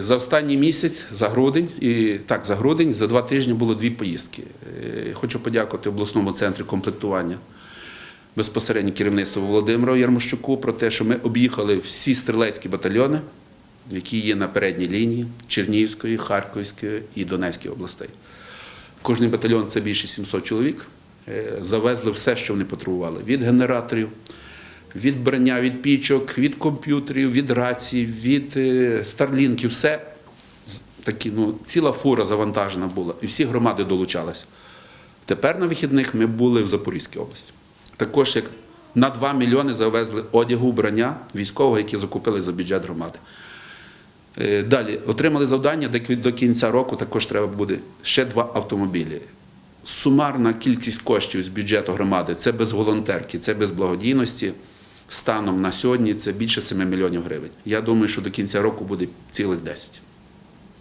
За останній місяць, за грудень, і так, за грудень, за два тижні було дві поїздки. Е, Хочу подякувати обласному центрі комплектування безпосередньо керівництву Володимиру Ярмощуку про те, що ми об'їхали всі стрілецькі батальйони, які є на передній лінії Чернігівської, Харківської і Донецької областей. Кожний батальйон це більше 700 чоловік. Е, Завезли все, що вони потребували: від генераторів, від броня, від пічок, від комп'ютерів, від рацій, від е, старлінків, все такі, ну, ціла фура завантажена була, і всі громади долучалися. Тепер на вихідних ми були в Запорізькій області. Також як на 2 мільйони завезли одягу, броня військового, які закупили за бюджет громади. Е, Далі отримали завдання, кі- до кінця року також треба буде ще два автомобілі. Сумарна кількість коштів з бюджету громади це без волонтерки, це без благодійності. Станом на сьогодні це більше 7 мільйонів гривень. Я думаю, що до кінця року буде цілих 10.